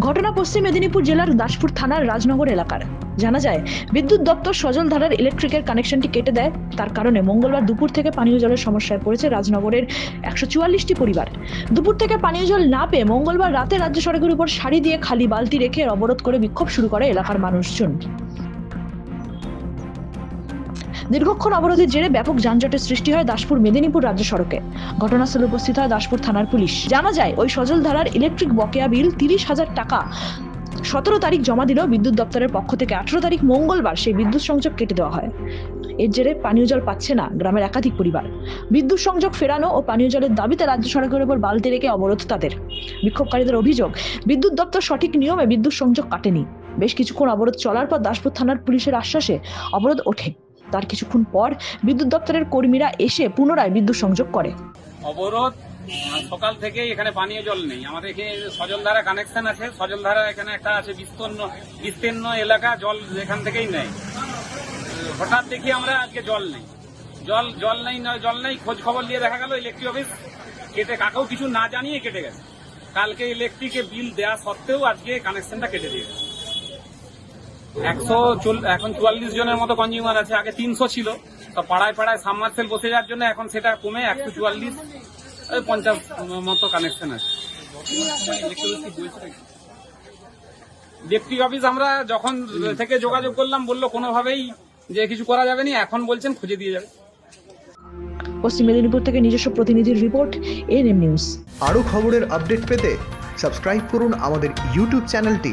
ঘটনা পশ্চিম মেদিনীপুর জেলার দাসপুর থানার রাজনগর এলাকার। জানা যায়, বিদ্যুৎ দপ্তর সজল ধারার ইলেকট্রিকের কানেকশনটি কেটে দেয়। তার কারণে মঙ্গলবার দুপুর থেকে পানীয় জলের সমস্যায় পড়েছে রাজনগরের একশো চুয়াল্লিশটি পরিবার। দুপুর থেকে পানীয় জল না পেয়ে মঙ্গলবার রাতে রাজ্য সড়কের উপর সারি দিয়ে খালি বালতি রেখে অবরোধ করে বিক্ষোভ শুরু করে এলাকার মানুষজন। দীর্ঘক্ষণ অবরোধের জেরে ব্যাপক যানজটের সৃষ্টি হয় দাসপুর মেদিনীপুর রাজ্য সড়কে। ঘটনাস্থলে উপস্থিত হয় দাসপুর থানার পুলিশ। জানা যায়, ওই সজল ধারার ইলেকট্রিক বকেয়া বিল তিরিশ হাজার টাকা সতেরো তারিখ জমা দিলেও বিদ্যুৎ দপ্তরের পক্ষ থেকে আঠেরো তারিখ মঙ্গলবার সেই বিদ্যুৎ সংযোগ কেটে দেওয়া হয়। এর জেরে পানীয় জল পাচ্ছে না গ্রামের একাধিক পরিবার। বিদ্যুৎ সংযোগ ফেরানো ও পানীয় জলের দাবিতে রাজ্য সড়কের উপর বালতি রেখে অবরোধ তাদের। বিক্ষোভকারীদের অভিযোগ, বিদ্যুৎ দপ্তর সঠিক নিয়মে বিদ্যুৎ সংযোগ কাটেনি। বেশ কিছুক্ষণ অবরোধ চলার পর দাসপুর থানার পুলিশের আশ্বাসে অবরোধ ওঠে। তার কিছুক্ষণ পর বিদ্যুৎ দপ্তরের কর্মীরা এসে পুনরায় বিদ্যুৎ সংযোগ করে। অবরোধ সকাল থেকে এখানে পানীয় জল নেই। আমাদের এখানে সজলধারা কানেকশন আছে। সজলধারা এখানে একটা আছে বিস্তীর্ণ বিস্তীর্ণ এলাকা, জল এখান থেকেই নেয় হঠাৎ দেখি আমরা আজকে জল নেই। জল জল নেই, নয়, জল নেই, খোঁজ খবর নিয়ে দেখা গেল ইলেকট্রিক অফিস কেটে, কাকেও কিছু না জানিয়ে কেটে গেছে। কালকে ইলেকট্রিকে বিল দেওয়া সত্ত্বেও আজকে কানেকশনটা কেটে দিয়েছে। একশো এখন চুয়াল্লিশ জনের মতো কনজিউমার আছে আগে তিনশো ছিল। তো পাড়ায় পাড়ায় সাবমার্সেল বসে যাওয়ার জন্য এখন সেটা কমে একশো চুয়াল্লিশ ওই পঞ্চাশ মতো কানেকশন আছে। ইলেকট্রিক অফিস আমরা যখন থেকে যোগাযোগ করলাম বলল কোনোভাবেই যে কিছু করা যাবে না এখন বলছেন খুঁজে দিয়ে যাবে। পশ্চিম মেদিনীপুর থেকে নিজস্ব প্রতিনিধির রিপোর্ট এনএম নিউজ। আরও খবরের আপডেট পেতে সাবস্ক্রাইব করুন আমাদের ইউটিউব চ্যানেলটি।